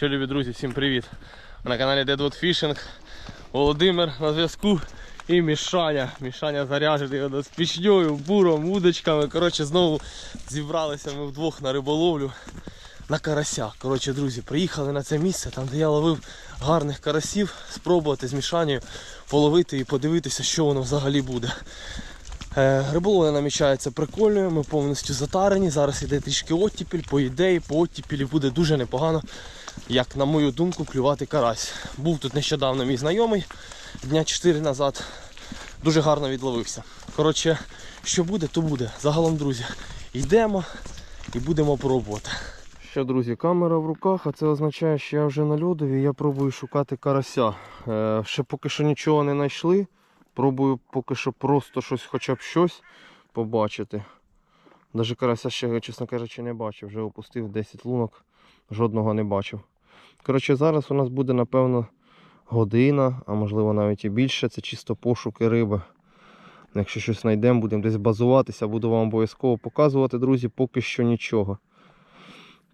Що любі друзі, всім привіт! На каналі Deadwood Fishing. Володимир на зв'язку і Мішаня. Мішаня от з пічньою, буром, вудочками. Коротше, знову зібралися ми вдвох на риболовлю на карася. Коротше, друзі, приїхали на це місце, там де я ловив гарних карасів, спробувати з Мішанею половити і подивитися, що воно взагалі буде. Е, Риболовля намічається прикольною, ми повністю затарені. Зараз йде трішки оттіпіль, по ідеї, по оттіпілі буде дуже непогано, як на мою думку, клювати карась. Був тут нещодавно мій знайомий, дня 4 назад. Дуже гарно відловився. Коротше, що буде, то буде. Загалом, друзі, йдемо і будемо пробувати. Що, друзі, камера в руках, а це означає, що я вже на льодові, я пробую шукати карася. Е, ще поки що нічого не знайшли. Пробую поки що просто щось, хоча б щось побачити. Навіть карася ще, чесно кажучи, не бачив. Вже опустив 10 лунок, жодного не бачив. Коротше, зараз у нас буде, напевно, година, а можливо навіть і більше. Це чисто пошуки риби. Якщо щось знайдемо, будемо десь базуватися, буду вам обов'язково показувати, друзі, поки що нічого.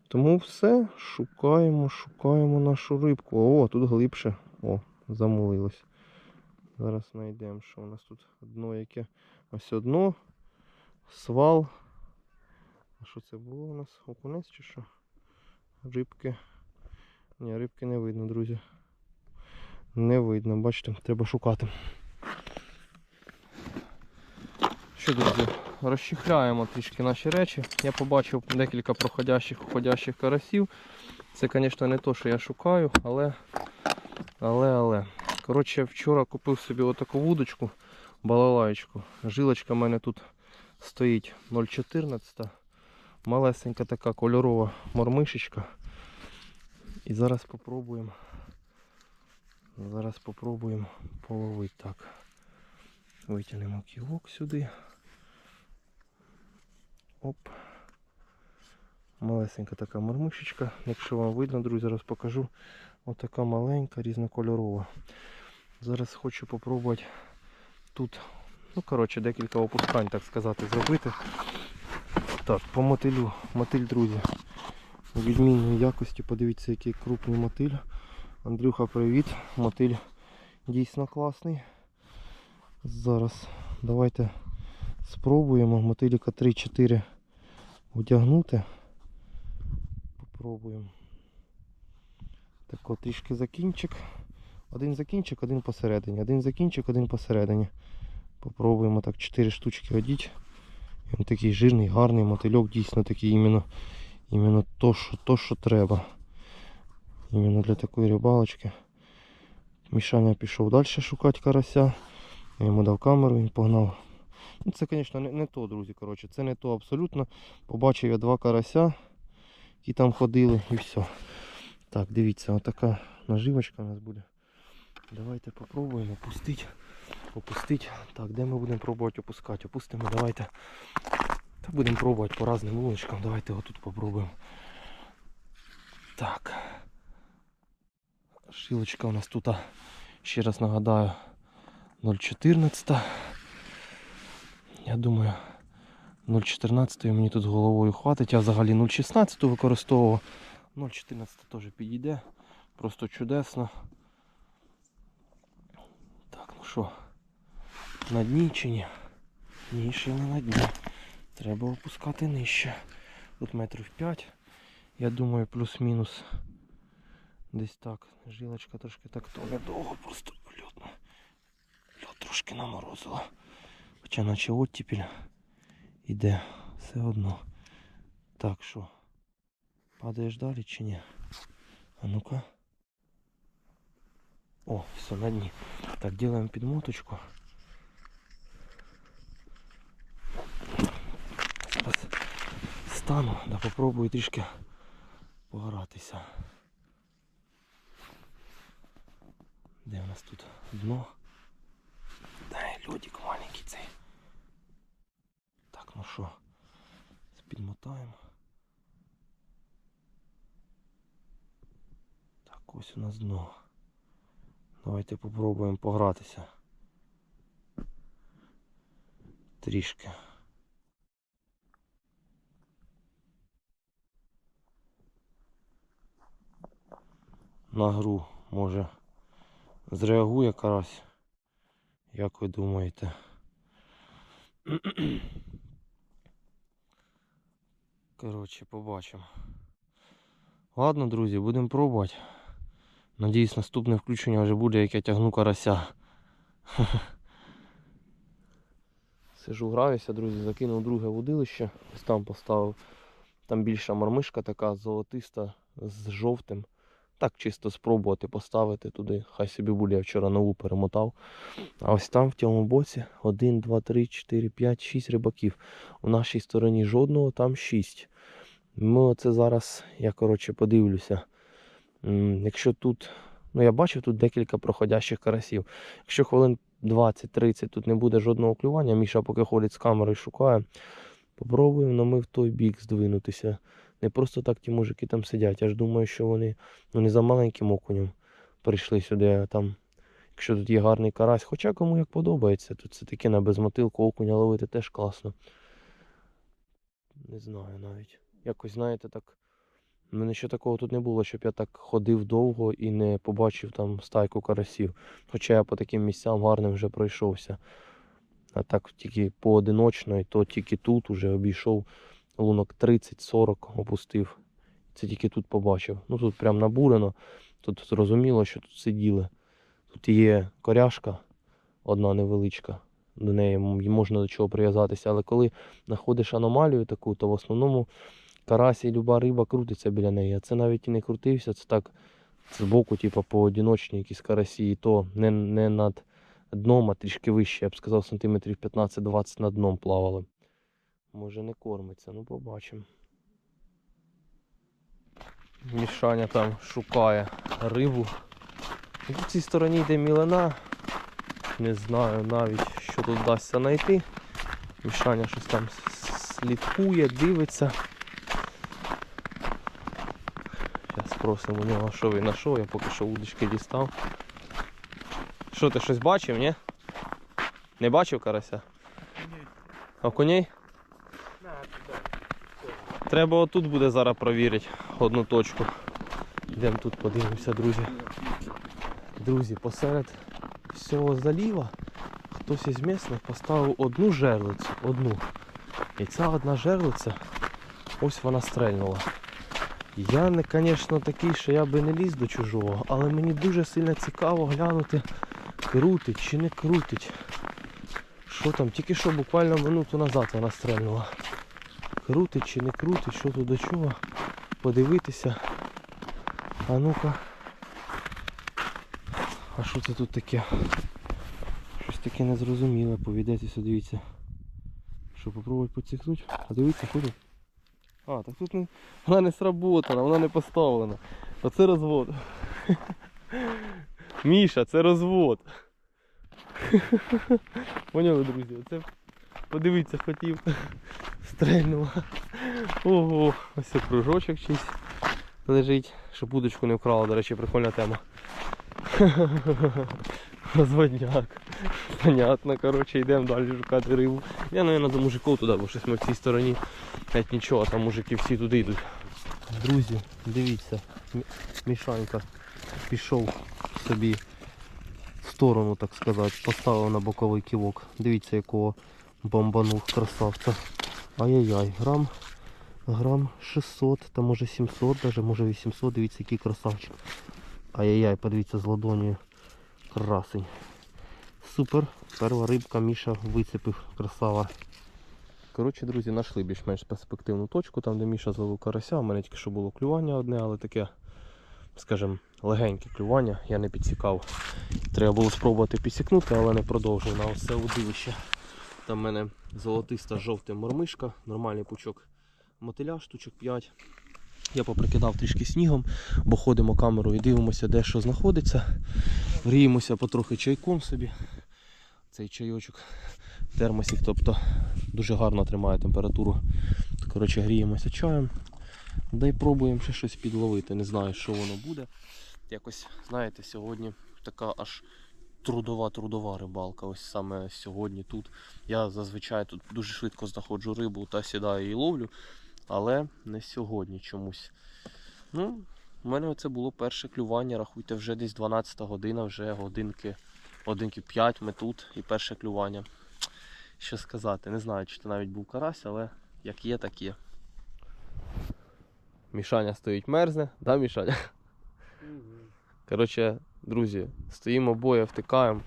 Тому все, шукаємо, шукаємо нашу рибку. О, тут глибше. О, замулилось. Зараз знайдемо, що у нас тут дно яке. Ось одно. Свал. А що це було у нас? Окунець чи що? Рибки. Ні, рибки не видно, друзі. Не видно, бачите, треба шукати. Що, друзі, розчехляємо трішки наші речі. Я побачив декілька проходящих уходящих карасів. Це, звісно, не те, що я шукаю, але. Але, але. Коротше, вчора купив собі отаку вудочку, балалаєчку. Жилочка в мене тут стоїть 0,14. Малесенька така кольорова мормишечка. І зараз попробуємо. Зараз попробуємо половити так. Витягнемо кілок сюди. Оп. Малесенька така мормишечка. Якщо вам видно, друзі, зараз покажу. Отака маленька, різнокольорова. Зараз хочу попробувати тут, ну коротше, декілька опускань, так сказати, зробити. Так, по мотилю. Мотиль, друзі. Відмінної якості. Подивіться, який крупний мотиль. Андрюха, привіт. Мотиль дійсно класний. Зараз давайте спробуємо мотиліка 3-4 одягнути. Попробуємо. Так от трішки закінчик. Один закінчик, один посередині. Один закінчик, один посередині. Попробуємо так 4 штучки одіть. Він такий жирний, гарний мотильок, дійсно такий іменно, іменно то, що, то, що треба. Іменно для такої рибалочки. Мішаня пішов далі шукати карася. Я йому дав камеру, він погнав. Ну, Це, звісно, не, не то, друзі. коротше, Це не то абсолютно. Побачив я два карася, які там ходили і все. Так, дивіться, отака наживочка у нас буде. Давайте попробуємо опустити. Опустити. Так, де ми будемо пробувати опускати? Опустимо, давайте. Та будемо пробувати по різним вуличкам. Давайте отут попробуємо. Так. Шилочка у нас тут, ще раз нагадаю, 0,14. Я думаю, 0,14 мені тут головою хватить. Я взагалі 0,16 використовував. 0,14 теж підійде. Просто чудесно. Так, ну що, на дні чи ні? Ні, ще не на дні. Треба опускати нижче. Тут метрів 5. Я думаю, плюс-мінус. Десь так. Жилочка трошки так то недовго, просто льот. Льот трошки наморозило. Хоча наче оттепіль іде все одно. Так що, падаєш далі чи ні? А ну-ка. О, все, на дні. Так, делаем підмоточку. Зараз стану, да попробую трішки погратися. Де у нас тут дно? Дай льодик маленький цей. Так, ну що, підмотаємо. Так, ось у нас дно. Давайте попробуємо погратися. Трішки. на гру може зреагує карась. Як ви думаєте? Коротше, побачимо. Ладно, друзі, будемо пробувати. Надіюсь, наступне включення вже буде, як я тягну карася. Сижу, граюся, друзі, закинув друге водилище, ось там поставив. Там більша мормишка така золотиста з жовтим. Так чисто спробувати поставити туди. Хай собі буде, я вчора нову перемотав. А ось там в цьому боці 1, 2, 3, 4, 5, 6 рибаків. У нашій стороні жодного, там 6. Ми оце зараз, я коротше подивлюся. Якщо тут, ну я бачив тут декілька проходящих карасів. Якщо хвилин 20-30 тут не буде жодного клювання, Міша поки ходить з камерою шукає. Попробуємо ну, ми в той бік здвинутися. Не просто так ті мужики там сидять. Я ж думаю, що вони ну, не за маленьким окунем прийшли сюди, а там, якщо тут є гарний карась. Хоча кому як подобається, тут це таке на безмотилку окуня ловити теж класно. Не знаю навіть. Якось, знаєте, так. У мене ще такого тут не було, щоб я так ходив довго і не побачив там стайку карасів. Хоча я по таким місцям гарним вже пройшовся. А так тільки поодиночно, і то тільки тут уже обійшов лунок 30-40 опустив. Це тільки тут побачив. Ну тут прям набурено. Тут зрозуміло, що тут сиділи. Тут є коряшка, одна невеличка. До неї можна до чого прив'язатися. Але коли знаходиш аномалію таку, то в основному карась і люба риба крутиться біля неї. А це навіть і не крутився, це так збоку, типу, поодиночні якісь карасі, і то не, не над дном, а трішки вище, я б сказав, сантиметрів 15-20 над дном плавали. Може не кормиться, ну побачимо. Мішаня там шукає рибу. І в цій стороні йде мілина. Не знаю навіть, що тут вдасться знайти. Мішаня щось там слідкує, дивиться. У нього, що він знайшов, я поки що удочки дістав. Що ти щось бачив, ні? Не бачив карася? А коней? Треба отут буде зараз провірити одну точку. Йдемо тут подивимося, друзі. Друзі, посеред всього заліва хтось із місних поставив одну жерлицю, одну. І ця одна жерлиця, ось вона стрельнула. Я не, звісно, такий, що я би не ліз до чужого, але мені дуже сильно цікаво глянути, крутить чи не крутить. Що там, тільки що буквально минуту назад вона стрельнула. Крутить чи не крутить, що тут до чого. Подивитися. А ну-ка. А що це тут таке? Щось таке незрозуміле, повідайтеся, дивіться. Що, попробувати поцікнути? А дивіться, ходить. А, так тут не... вона не сработана, вона не поставлена. Оце розвод. Міша, це розвод. Поняли, друзі? Оце подивіться хотів. Стрельнула. Ого, ось це кружочок чийсь лежить, щоб удочку не вкрала, до речі, прикольна тема. Розводняк. Понятно, коротше, йдемо далі шукати рибу. Я, мабуть, до мужиків туди, бо щось ми в цій стороні навіть нічого, там мужики всі туди йдуть. Друзі, дивіться, Мі- Мішанька пішов собі в сторону, так сказати, поставив на боковий ківок. Дивіться, якого бомбанув красавця. Ай-яй-яй, грам, грам 600, та може 700, даже, може 800, дивіться, який красавчик. Ай-яй-яй, подивіться з ладонію. Красень. Супер. Перша рибка Міша вицепив, красава. Коротше, друзі, знайшли більш-менш перспективну точку, там де Міша зловив карася. У мене тільки що було клювання одне, але таке, скажімо, легеньке клювання, я не підсікав. Треба було спробувати підсікнути, але не продовжив на оце удилище. Там в мене золотиста жовта мормишка, нормальний пучок мотиля, штучок 5. Я поприкидав трішки снігом, бо ходимо камерою і дивимося, де що знаходиться. Гріємося потрохи чайком собі. Цей чайочок термосик, тобто дуже гарно тримає температуру. Коротше, гріємося чаєм. Да й пробуємо ще щось підловити. Не знаю, що воно буде. Якось, знаєте, сьогодні така аж трудова-трудова рибалка. Ось саме сьогодні тут. Я зазвичай тут дуже швидко знаходжу рибу та сідаю і ловлю, але не сьогодні чомусь. Ну, У мене оце було перше клювання, рахуйте, вже десь 12 година, вже годинки, годинки 5 ми тут і перше клювання. Що сказати, не знаю, чи це навіть був карась, але як є, так є. Мішаня стоїть мерзне, да, Мішаня? Коротше, друзі, стоїмо обоє, втикаємо,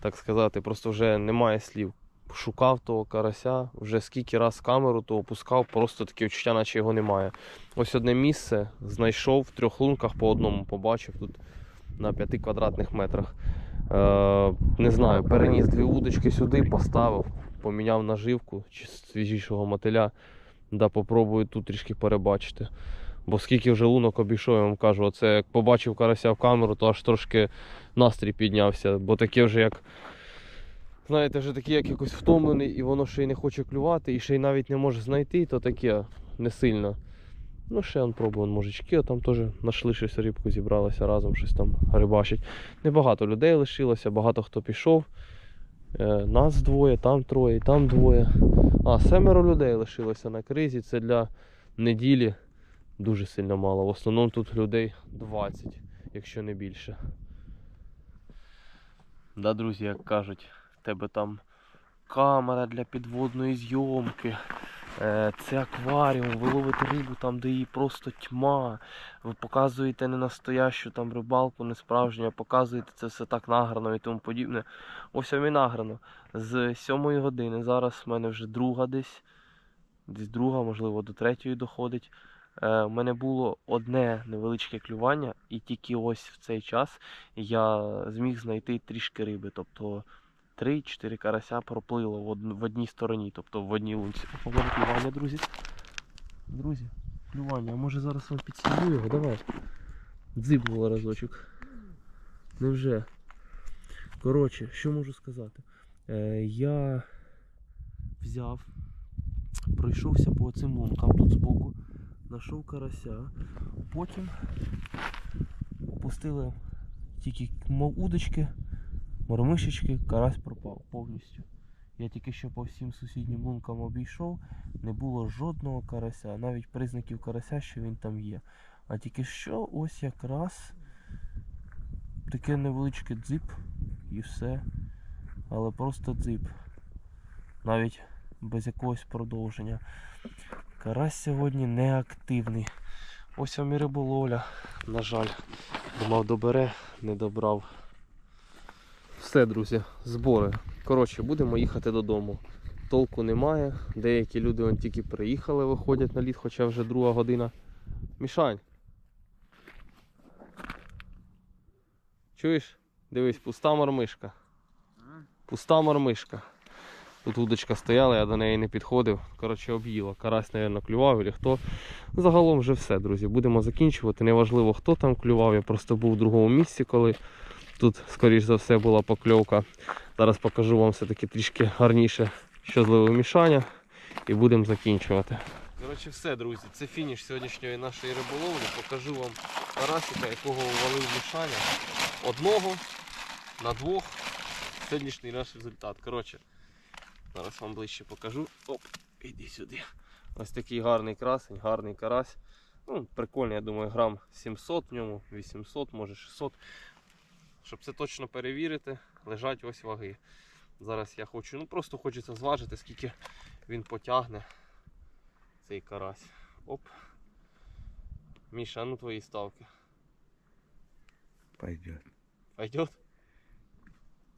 так сказати, просто вже немає слів. Шукав того карася, вже скільки раз камеру то опускав, просто таке відчуття, наче його немає. Ось одне місце знайшов в трьох лунках по одному, побачив тут на 5 квадратних метрах. Е, не знаю, переніс дві удочки сюди, поставив, поміняв наживку чи свіжішого мотиля. Да, попробую тут трішки перебачити. Бо скільки вже лунок обійшов, я вам кажу, оце як побачив карася в камеру, то аж трошки настрій піднявся, бо таке вже як. Знаєте, вже такий як якось втомлений, і воно ще й не хоче клювати, і ще й навіть не може знайти, то таке не сильно. Ну, ще он пробую, он мужички, а там теж знайшли щось рибку, зібралися разом, щось там рибачить. Небагато людей лишилося, багато хто пішов. Е, нас двоє, там троє, там двоє. А, семеро людей лишилося на кризі. Це для неділі дуже сильно мало. В основному тут людей 20, якщо не більше. Да, друзі, як кажуть, тебе там камера для підводної зйомки. Е, Це акваріум, ви ловите рибу там, де її просто тьма. Ви показуєте не настоящу там рибалку, не справжню, а показуєте це все так награно і тому подібне. Ось вам награно. З 7 години. Зараз в мене вже друга десь. Десь друга, можливо, до третьої доходить. Е, У мене було одне невеличке клювання, і тільки ось в цей час я зміг знайти трішки риби. Тобто 3-4 карася проплило в, од... в одній стороні, тобто в одній лунці. Опа, клювання, друзі. Друзі, клювання. А може зараз вам підсніму його? Давай. Дзибнуло разочок. Невже? Коротше, що можу сказати? Е, я взяв, пройшовся по цим лункам тут збоку, знайшов карася, потім пустили тільки удочки, мормишечки, карась пропав повністю. Я тільки що по всім сусіднім лункам обійшов, не було жодного карася, навіть признаків карася, що він там є. А тільки що ось якраз таке невеличке дзип і все. Але просто дзип. Навіть без якогось продовження. Карась сьогодні не активний. Ось вам і риболовля, на жаль. Думав добере, не добрав. Все, друзі, збори. Коротше, будемо їхати додому. Толку немає. Деякі люди вон тільки приїхали, виходять на лід, хоча вже друга година. Мішань. Чуєш? Дивись, пуста мормишка. Пуста мормишка. Тут удочка стояла, я до неї не підходив. Коротше, об'їла. Карась, мабуть, клював або хто. Загалом вже все, друзі. Будемо закінчувати. Неважливо, хто там клював. Я просто був в другому місці, коли тут, скоріш за все, була покльовка. Зараз покажу вам все-таки трішки гарніше, зловив мішання. І будемо закінчувати. Коротше, все, друзі. Це фініш сьогоднішньої нашої риболовлі. Покажу вам карасика, якого увалив мішання. Одного на двох. Сьогоднішній наш результат. Коротше, зараз вам ближче покажу. Оп, іди сюди. Ось такий гарний красень, гарний карась. Ну, прикольний, я думаю, грам 700 в ньому, 800, може 600. Щоб це точно перевірити, лежать ось ваги. Зараз я хочу, ну просто хочеться зважити, скільки він потягне цей карась. Оп. Міша, ну твої ставки. Пойдет. Пойдет?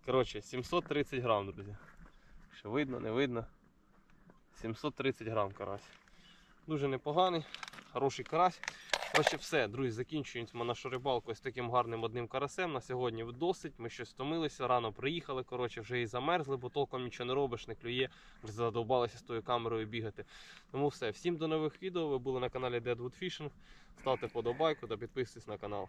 Коротше, 730 грам, друзі. Що видно, не видно. 730 грам карась. Дуже непоганий, хороший карась. Коротше, все, друзі, закінчуємо нашу рибалку з таким гарним одним карасем. На сьогодні досить. Ми щось втомилися, рано приїхали, коротше, вже і замерзли, бо толком нічого не робиш, не клює, вже задовбалися з тою камерою бігати. Тому все, всім до нових відео. Ви були на каналі Deadwood Fishing. Ставте подобайку та підписуйтесь на канал.